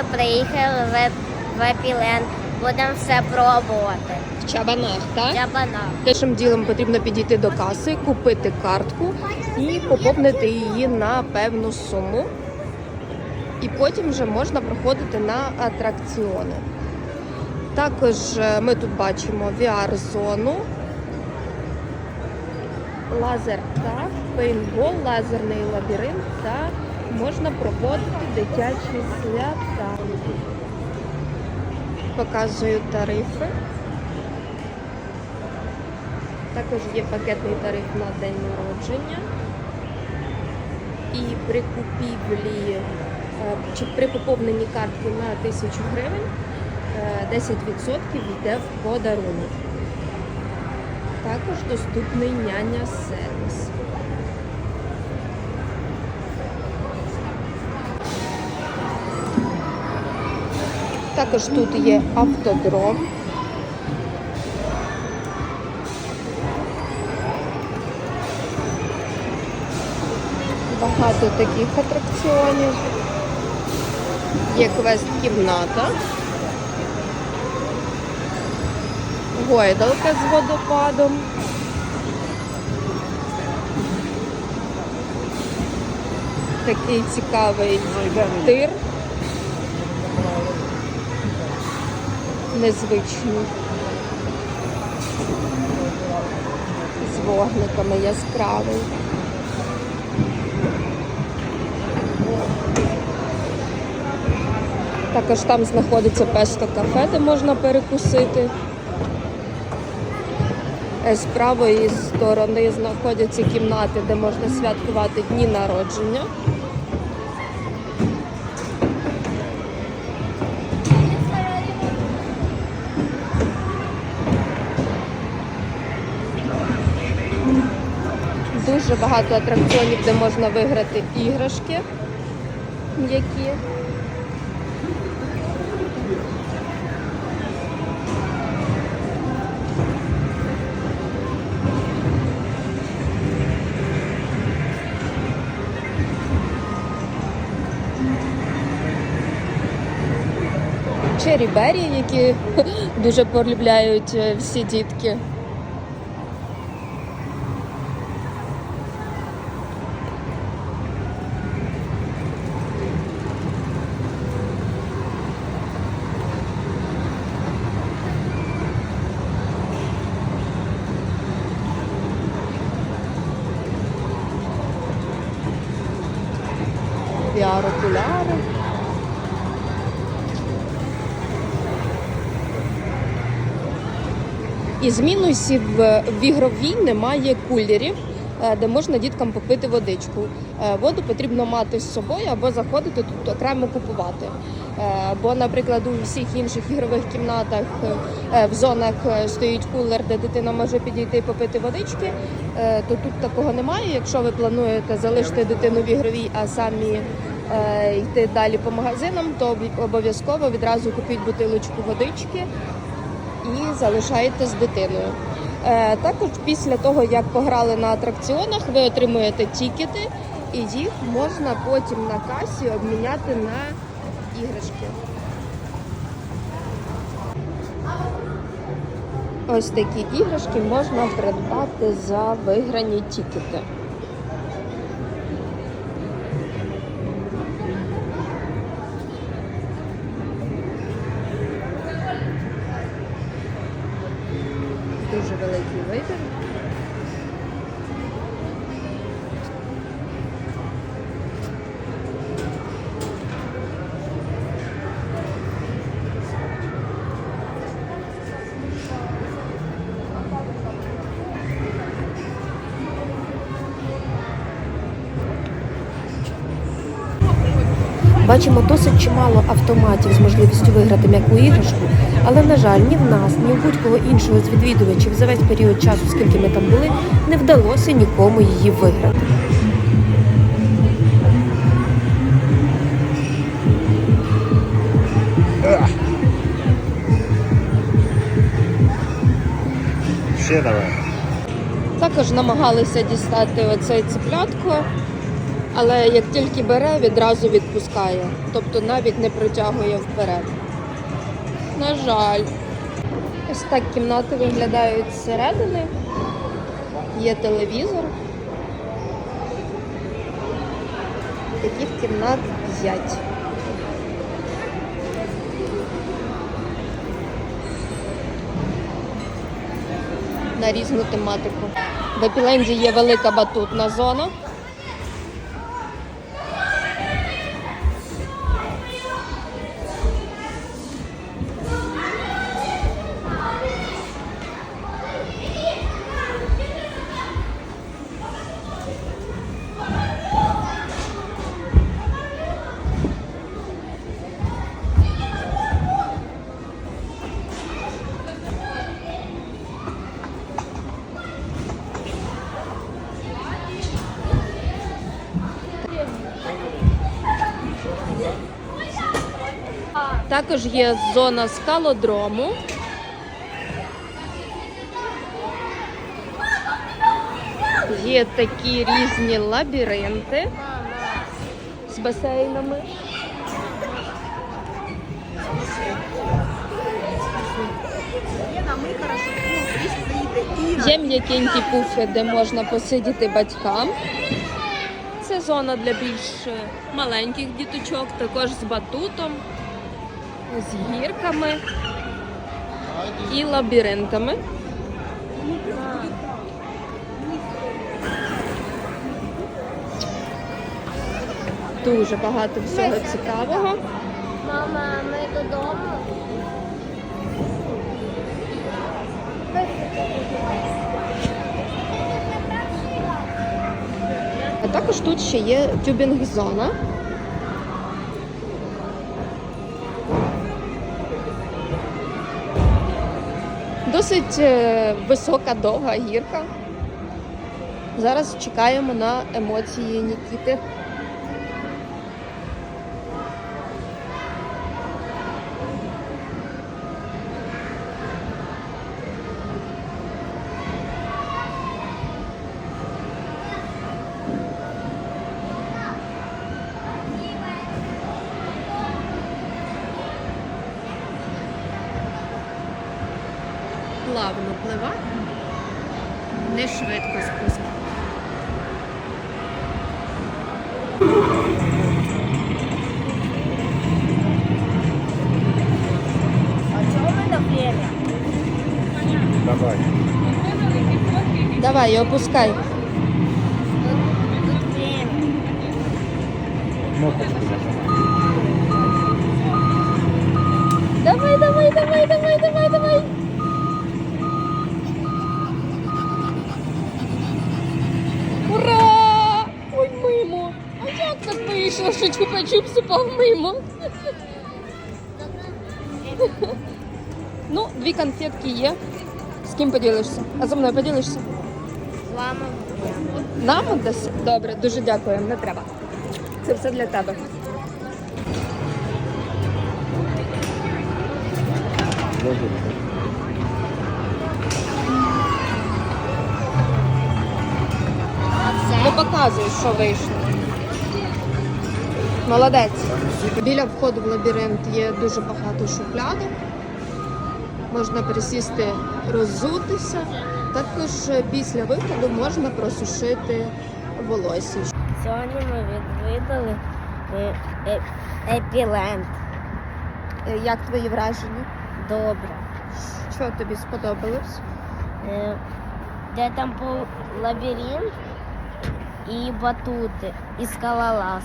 ми приїхали в, в Епілен. Будемо все пробувати. В чабанах, так? Чабана. Першим ділом потрібно підійти до каси, купити картку і поповнити її на певну суму. І потім вже можна проходити на атракціони. Також е, ми тут бачимо VR-зону, лазер-так, пейнтбол, лазерний лабіринт та можна проводити дитячі свята. Показую тарифи. Також є пакетний тариф на день народження. І при купівлі е, чи при поповненні картки на 1000 гривень е, 10% йде в подарунок. Також доступний няня сервіс. Також тут є автодром. Багато таких атракціонів. Є квест-кімната. Гойдалка з водопадом. Такий цікавий тир. Незвичний. З вогниками яскравий. Також там знаходиться песто кафе, де можна перекусити. Е, З правої сторони знаходяться кімнати, де можна святкувати дні народження. Дуже багато атракціонів, де можна виграти іграшки м'які. Чері Беррі, які дуже полюбляють е, всі дітки. VR-окуляри. Із мінусів е, в ігровій немає кулерів, е, де можна діткам попити водичку. Е, Воду потрібно мати з собою або заходити тут окремо купувати. Е, Бо, наприклад, у всіх інших ігрових кімнатах в зонах стоїть кулер, де дитина може підійти і попити водички, то тут такого немає. Якщо ви плануєте залишити дитину в ігровій, а самі йти далі по магазинам, то обов'язково відразу купіть бутилочку водички і залишаєте з дитиною. Е, також після того, як пограли на атракціонах, ви отримуєте тікети, і їх можна потім на касі обміняти на іграшки. Ось такі іграшки можна придбати за виграні тікети. Дуже великий вибір. Бачимо досить чимало автоматів з можливістю виграти м'яку іграшку, але на жаль, ні в нас, ні в будь-кого іншого з відвідувачів за весь період часу, скільки ми там були, не вдалося нікому її виграти. Ще давай. Також намагалися дістати оцей циплятко, Але як тільки бере, відразу відпускає. Тобто навіть не притягує вперед. На жаль. Ось так кімнати виглядають зсередини. Є телевізор. Таких кімнат 5. На різну тематику. В Епіленді є велика батутна зона. Також є зона скалодрому. Є такі різні лабіринти з басейнами. Є м'якенькі пуфи, де можна посидіти батькам. Це зона для більш маленьких діточок, також з батутом, з гірками і лабіринтами. Дуже багато всього цікавого. Мама, ми додому. А також тут ще є тюбінг-зона. Досить е, висока, довга гірка. Зараз чекаємо на емоції Нікіти. Плавно плива, не швидко спуск. Давай. Давай, опускай. Давай, давай, давай, давай, давай, давай. Ура! Ой, мимо. А як так вийшло, що чупа-чупс упав мимо? Ну, дві конфетки є. З ким поділишся? А зі мною поділишся? З вами. Нам даси? Добре, дуже дякую, не треба. Це все для тебе. Не показуй, що вийшло. Молодець. Біля входу в лабіринт є дуже багато шухлядок. Можна присісти, роззутися. Також після виходу можна просушити волосся. Сьогодні ми відвідали е, е, Епіленд. Е, Як твої враження? Добре. Що тобі сподобалось? Де там був лабіринт і батути, і скалолаз.